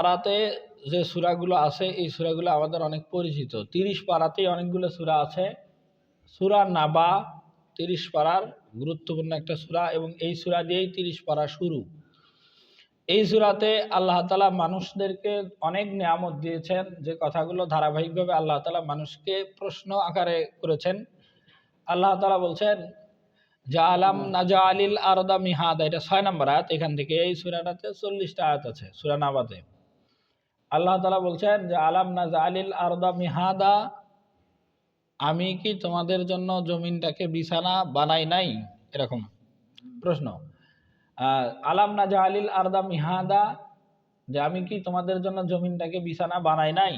পাড়াতে যে সূরাগুলো আছে, এই সূরাগুলো আমাদের অনেক পরিচিত। তিরিশ পাড়াতেই অনেকগুলো সূরা আছে। সূরা নাবা তিরিশ পাড়ার গুরুত্বপূর্ণ একটা সূরা এবং এই সূরা দিয়েই তিরিশ পাড়া শুরু। এই সূরাতে আল্লাহ তালা মানুষদেরকে অনেক নিয়ামত দিয়েছেন যে কথাগুলো ধারাবাহিকভাবে আল্লাহ তালা মানুষকে প্রশ্ন আকারে করেছেন। আল্লাহ তালা বলছেন যা আলাম নাজা আলিল আরদা মিহাদা। এটা ছয় নম্বর আয়াত। এখান থেকে এই সুরাটাতে চল্লিশটা আয়াত আছে, সুরা নাবাতে। আল্লাহ তালা বলছেন যে, আলাম নাজা আলিল আরদা মিহাদা? আমি কি তোমাদের জন্য জমিনটাকে বিছানা বানাই নাই? এরকম প্রশ্ন। আলাম নাজা আলিল আরদা মিহাদা? যে, আমি কি তোমাদের জন্য জমিনটাকে বিছানা বানাই নাই?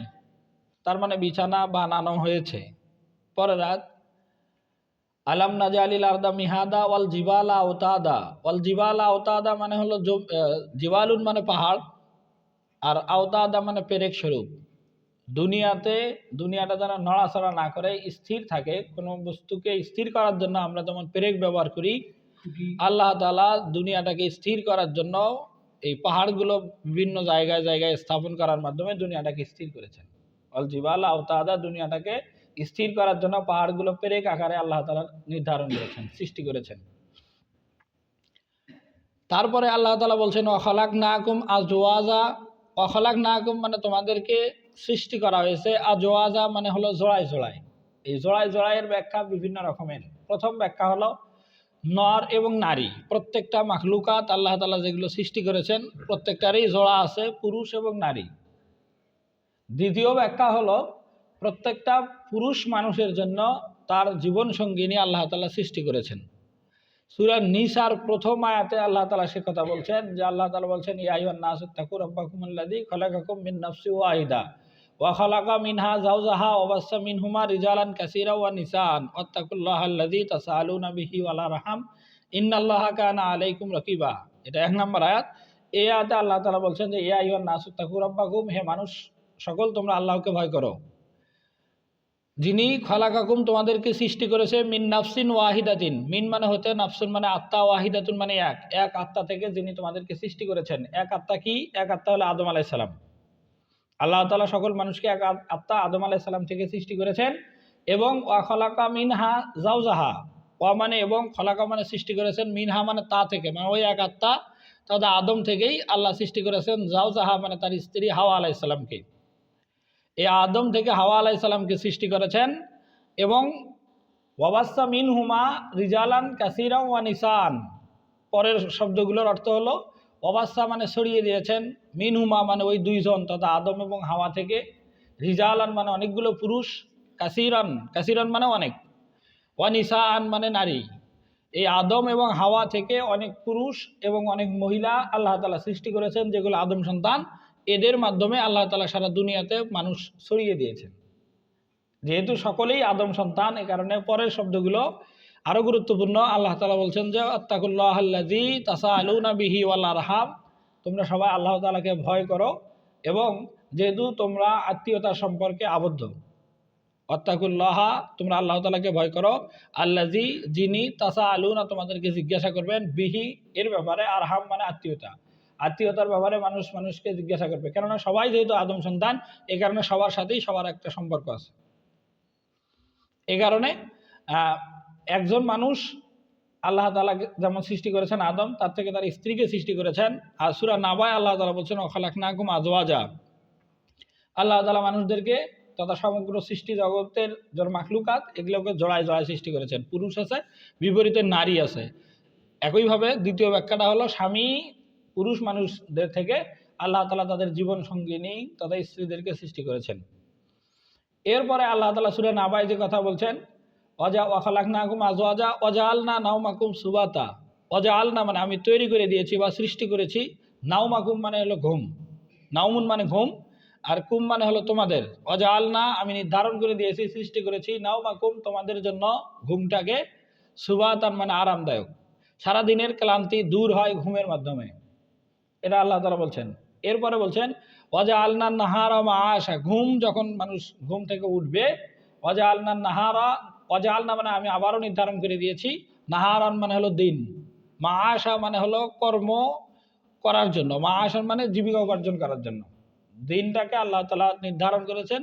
তার মানে বিছানা বানানো হয়েছে। পরের রাত, আলাম নাজালিল আরদা মিহাদা ওয়াল জিবালা আওতাদা? ওয়াল জিবালা আওতাদা মানে হলো জিবালুন মানে পাহাড়। আর আওতাদা মানে পেরেক স্বরূপ। দুনিয়াতে দুনিয়াটা যেন নড়াচড়া না করে স্থির থাকে কোনো বস্তুকে স্থির করার জন্য আমরা যেমন পেরেক ব্যবহার করি আল্লাহ তাআলা দুনিয়াটাকে স্থির করার জন্য এই পাহাড়গুলো বিভিন্ন জায়গায় জায়গায় স্থাপন করার মাধ্যমে দুনিয়াটাকে স্থির করেছেন। অল জিবাল আওতাদা দুনিয়াটাকে স্থির করার জন্য পাহাড়গুলো পেরেক আকারে আল্লাহ তালা নির্ধারণ করেছেন সৃষ্টি করেছেন। তারপরে আল্লাহ তালা বলছেন অখলাক নাকুম আজওয়াজা অখলাক নাকুম মানে তোমাদেরকে সৃষ্টি করা হয়েছে আজওয়াজা মানে হলো জোড়ায় জোড়ায়। এই জোড়ায় জোড়াইয়ের ব্যাখ্যা বিভিন্ন রকমের। প্রথম ব্যাখ্যা হলো নর এবং নারী। প্রত্যেকটা মাখলুকাত আল্লাহ তাআলা যেগুলো সৃষ্টি করেছেন, প্রত্যেকটারই জোড়া আছে, পুরুষ এবং নারী। দ্বিতীয় ব্যাখ্যা হলো প্রত্যেকটা পুরুষ মানুষের জন্য তার জীবন সঙ্গিনী আল্লাহ তাআলা সৃষ্টি করেছেন। সূরা নিসার প্রথম আয়াতে আল্লাহ তালা সে কথা বলছেন যে আল্লাহ তালা বলছেন, ইয়া আইয়ুহান নাসু তাকু রাব্বাকুমুল্লাযী খালাকাকুম মিন নাফসিন ওয়াহিদা ওয়া খালাকা মিনহা যাওজাহা ওয়া বাসসা মিনহুমা রিজালান কাসীরা ওয়া নিসান ওয়াত্তাকুল্লাহাল্লাযী তাসাআলুনা বিহি ওয়াল আরহাম ইন্নাল্লাহা কানা আলাইকুম রাকিবা। এটা এক নম্বর আয়াত। এই আয়াতে আল্লাহ তালা বলছেন যে, ইয়া আইয়ুহান নাসু তাকু রাব্বাকুম, হে মানুষ, সকল তোমরা আল্লাহকে ভয় করো। যিনি খলাকাকুম তোমাদেরকে সৃষ্টি করেছে মিন নাফসিন ওয়াহিদাতিন। মিন মানে হতে নাফসুন মানে আত্মা, ওয়াহিদাতুন মানে এক। এক আত্মা থেকে যিনি তোমাদেরকে সৃষ্টি করেছেন। এক আত্মা কি? এক আত্মা হলো আদম আলাইসালাম আল্লাহ তাআলা সকল মানুষকে এক আত- আত্মা আদম আলাইসালাম থেকে সৃষ্টি করেছেন এবং ওয়া খলাকা মিনহা জাউজাহা ওয়া মানে এবং খলাকা মানে সৃষ্টি করেছেন মিনহা মানে তা থেকে। মানে ওই এক আত্মা তাদের আদম থেকেই আল্লাহ সৃষ্টি করেছেন। জাউজাহা মানে তার স্ত্রী হাওয়া আলাইসালামকে এই আদম থেকে হাওয়া আলাইসাল্লামকে সৃষ্টি করেছেন এবং ওয়াবাস্তা মিন হুমা রিজালান কাসিরাম ওয়া নিসান। পরের শব্দগুলোর অর্থ হলো ওয়াবাস্তা মানে সরিয়ে দিয়েছেন মিন হুমা মানে ওই দুইজন তথা আদম এবং হাওয়া থেকে, রিজালান মানে অনেকগুলো পুরুষ, কাসিরান কাসিরান মানে অনেক, ওয়া নিসান মানে নারী। এই আদম এবং হাওয়া থেকে অনেক পুরুষ এবং অনেক মহিলা আল্লাহ তালা সৃষ্টি করেছেন, যেগুলো আদম সন্তান এদের মাধ্যমে আল্লাহ তালা সারা দুনিয়াতে মানুষ ছড়িয়ে দিয়েছেন। যেহেতু সকলেই আদম সন্তান, এ কারণে পরের শব্দগুলো আরও গুরুত্বপূর্ণ। আল্লাহ তালা বলছেন যে, আত্তাকুল্লাহ আল্লাজি তাসা আলুনা বিহি ওয়াল আরহাম, তোমরা সবাই আল্লাহ তালাকে ভয় করো এবং যেহেতু তোমরা আত্মীয়তার সম্পর্কে আবদ্ধ অত্তাকুল্লাহা তোমরা আল্লাহ তালাকে ভয় করো। আল্লাজি যিনি তাসা আলুনা তোমাদেরকে জিজ্ঞাসা করবেন, বিহি এর ব্যাপারে আরহাম মানে আত্মীয়তা। আত্মীয়তার ব্যাপারে মানুষ, মানুষকে জিজ্ঞাসা করবে। কেননা সবাই যেহেতু আদম সন্তান এই কারণে সবার সাথেই সবার একটা সম্পর্ক আছে। এই কারণে একজন মানুষ আল্লাহ তালা যেমন সৃষ্টি করেছেন আদম, তার থেকে তার স্ত্রীকে সৃষ্টি করেছেন। আর সুরা নাবায় আল্লাহ তালা বলছেন অখালাক নাকুম আজওয়াজা। আল্লাহ তালা মানুষদেরকে তথা সমগ্র সৃষ্টি জগতের যার মাখলুকাত, এগুলোকে জড়ায় জড়ায় সৃষ্টি করেছেন। পুরুষ আছে, বিপরীতে নারী আছে। একইভাবে দ্বিতীয় ব্যাখ্যাটা হলো, স্বামী পুরুষ মানুষদের থেকে আল্লাহ তালা তাদের জীবন সঙ্গিনী তথা স্ত্রীদেরকে সৃষ্টি করেছেন। এরপরে আল্লাহ তালা সুরে নাবাই যে কথা বলছেন, অজা ওয়াখালাক নাকুম আজওয়াজা অজাল না নাউমাকুম সুবাতা। অজাল না মানে আমি তৈরি করে দিয়েছি বা সৃষ্টি করেছি নাউমাকুম মানে হলো ঘুম নাউমুন মানে ঘুম, আর কুম মানে হলো তোমাদের। অজাল না আমি নির্ধারণ করে দিয়েছি, সৃষ্টি করেছি নাউমাকুম তোমাদের জন্য ঘুমটাকে সুবাতান মানে আরামদায়ক। সারাদিনের ক্লান্তি দূর হয় ঘুমের মাধ্যমে। এটা আল্লাহ তালা বলছেন। এরপরে বলছেন অজা আলনার নাহারা মা আশা ঘুম যখন মানুষ ঘুম থেকে উঠবে অজা আলনার নাহারা। অজা আলনা মানে আমি আবারও নির্ধারণ করে দিয়েছি, নাহারান মানে হলো দিন। মা আশা মানে হলো কর্ম করার জন্য। মা আশান মানে জীবিকা উপার্জন করার জন্য। দিনটাকে আল্লাহ তালা নির্ধারণ করেছেন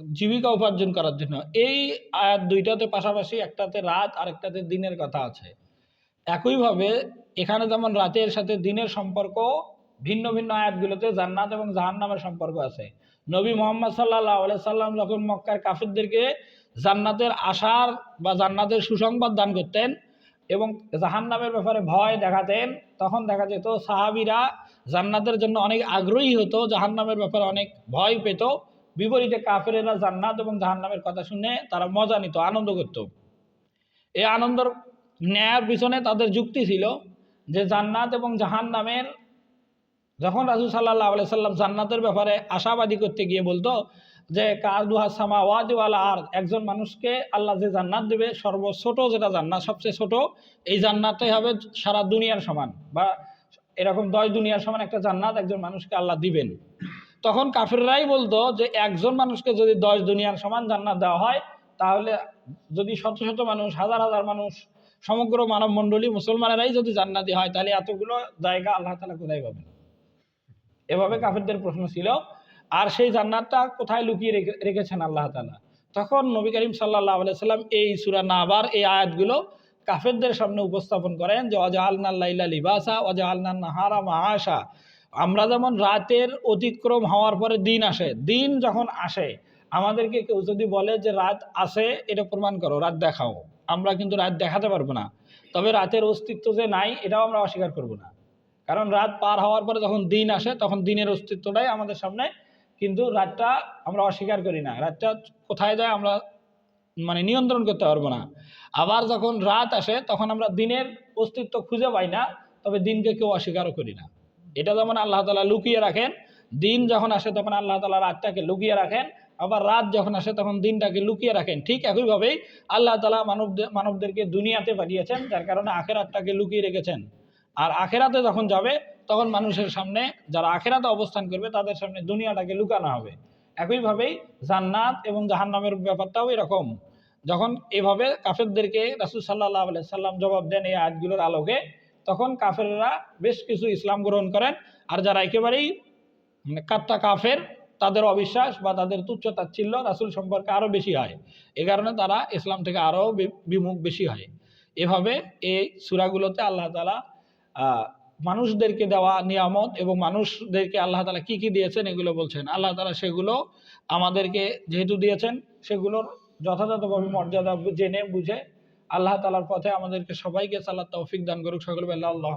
জীবিকা উপার্জন করার জন্য। এই আয়াত দুইটাতে পাশাপাশি একটাতে রাত আর একটাতে দিনের কথা আছে। একইভাবে এখানে যেমন রাতের সাথে দিনের সম্পর্ক, ভিন্ন ভিন্ন আয়াতগুলোতে জান্নাত এবং জাহান্নামের সম্পর্ক আছে। নবী মোহাম্মদ সাল্লাহ সাল্লাম যখন মক্কার কাফিরদেরকে জান্নাতের আশার বা জান্নাতের সুসংবাদ দান করতেন এবং জাহান্নামের ব্যাপারে ভয় দেখাতেন, তখন দেখা যেত সাহাবিরা জান্নাতের জন্য অনেক আগ্রহী হতো, জাহান্নামের ব্যাপারে অনেক ভয় পেত। বিপরীতে কাফেরেরা জান্নাত এবং জাহান্নামের কথা শুনে তারা মজা নিত, আনন্দ করত। এই আনন্দর ন্যায়ের পিছনে তাদের যুক্তি ছিল যে জান্নাত এবং জাহান্নামের, যখন রাজু সাল্লাহ আলাই সাল্লাম জান্নাতের ব্যাপারে আশাবাদী করতে গিয়ে বলতো যে কার কারদুহা সামা ওয়াদিওয়ালা আর একজন মানুষকে আল্লাহ যে জান্নাত দেবে, সর্বছোট যেটা জান্নাত, সবচেয়ে ছোট, এই জান্নাতটাই হবে সারা দুনিয়ার সমান বা এরকম দশ দুনিয়ার সমান একটা জান্নাত একজন মানুষকে আল্লাহ দিবেন। তখন কাফিররাই বলতো যে একজন মানুষকে যদি দশ দুনিয়ার সমান জান্নাত দেওয়া হয়, তাহলে যদি শত শত মানুষ, হাজার হাজার মানুষ সমগ্র মানব মণ্ডলী মুসলমানেরাই যদি জান্নাতি হয়, তাহলে এতগুলো জায়গা আল্লাহ তালা কোথায় পাবেন? এভাবে কাফেরদের প্রশ্ন ছিল। আর সেই জান্নাতটা কোথায় লুকিয়ে রেখে- রেখেছেন আল্লাহ তালা? তখন নবী করিম সাল্লাহ সাল্লাম এই সুরা নাবার এই আয়াতগুলো কাফেরদের সামনে উপস্থাপন করেন যে অজা আলনাল্লাইলা লিবাসা অজা আলনান নাহারা মাহাসা আমরা যেমন রাতের অতিক্রম হওয়ার পরে দিন আসে, দিন যখন আসে, আমাদেরকে কেউ যদি বলে যে, রাত আসে এটা প্রমাণ করো, রাত দেখাও। আমরা কিন্তু রাত দেখাতে পারব না। তবে রাতের অস্তিত্ব যে নাই, এটাও আমরা অস্বীকার করব না। কারণ রাত পার হওয়ার পরে যখন দিন আসে, তখন দিনের অস্তিত্বটাই আমাদের সামনে কিন্তু রাতটা আমরা অস্বীকার করি না। রাতটা কোথায় যায় আমরা মানে নিয়ন্ত্রণ করতে পারব না। আবার যখন রাত আসে, তখন আমরা দিনের অস্তিত্ব খুঁজে পাই না, তবে দিনকে কেউ অস্বীকারও করি না। এটা যেমন আল্লাহ তালা লুকিয়ে রাখেন, দিন যখন আসে তখন আল্লাহ তালা রাতটাকে লুকিয়ে রাখেন আবার রাত যখন আসে তখন দিনটাকে লুকিয়ে রাখেন। ঠিক একইভাবেই আল্লাহ তালা মানবদের মানবদেরকে দুনিয়াতে পাঠিয়েছেন, যার কারণে আখেরাতটাকে লুকিয়ে রেখেছেন। আর আখেরাতে যখন যাবে, তখন মানুষের সামনে যারা আখেরাতে অবস্থান করবে, তাদের সামনে দুনিয়াটাকে লুকানো হবে। একইভাবেই জান্নাত এবং জাহান্নামের ব্যাপারটাও এরকম। যখন এভাবে কাফেরদেরকে রাসুল সাল্লাহ আলাই সাল্লাম জবাব দেন এই আয়াতগুলোর আলোকে, তখন কাফেররা বেশ কিছু ইসলাম গ্রহণ করেন। আর যারা একেবারেই মানে কাত্তা কাফের তাদের অবিশ্বাস বা তাদের তুচ্ছ তাচ্ছিল্য রাসুল সম্পর্কে আরও বেশি হয়। এ কারণে তারা ইসলাম থেকে আরও বিমুখ বেশি হয়। এভাবে এই সুরাগুলোতে আল্লাহ তালা মানুষদেরকে দেওয়া নিয়ামত এবং মানুষদেরকে আল্লাহ তালা কি কি দিয়েছেন এগুলো বলছেন। আল্লাহ তালা সেগুলো আমাদেরকে যেহেতু দিয়েছেন, সেগুলোর যথাযথভাবে মর্যাদা জেনে বুঝে আল্লাহ তালার পথে আমাদেরকে সবাইকে সাল্লাহ তৌফিক দান করুক সকল বেলা আল্লাহ